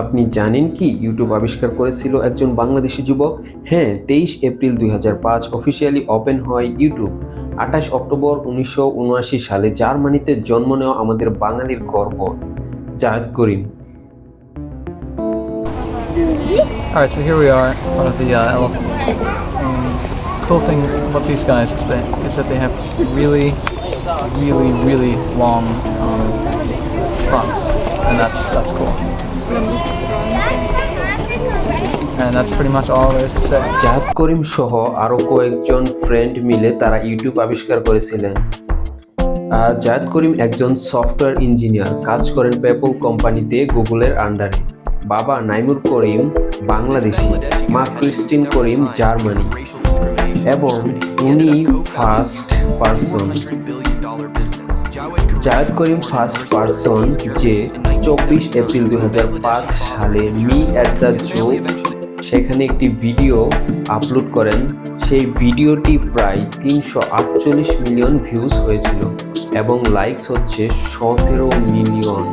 আপনি জানেন কি ইউটিউব আবিষ্কার করেছিল একজন বাংলাদেশি যুবক হ্যাঁ তেইশ এপ্রিল দুই হাজার পাঁচ অফিসিয়ালি ওপেন হয় ইউটিউব আঠাশ অক্টোবর উনিশশো উনআশি সালে জার্মানিতে জন্ম নেওয়া আমাদের বাঙালির গর্ব জাহেদ করিম Alright, so here we are, one of the uh, elephant. Um, cool thing about these guys is that, is that they have really, really, really long um, fronts, and that's that's cool. Zahed করিম সহ আরও কয়েকজন friend মিলে তারা YouTube আবিষ্কার করেছিলেন। জাহেদ করিম একজন software engineer কাজ করেন পেপল কোম্পানিতে গুগলের আন্ডারে বাবা নাইমুর করিম বাংলাদেশি, মা ক্রিস্টিন করিম জার্মানি। এবং উনি first person Jawed Karim first person যে চব্বিশ এপ্রিল দু হাজার পাঁচ সালে মি অ্যাট দ্য জো সেখানে একটি ভিডিও আপলোড করেন। সেই ভিডিওটি প্রায় তিনশো আটচল্লিশ মিলিয়ন ভিউজ হয়েছিল এবং লাইকস হচ্ছে সতেরো মিলিয়ন।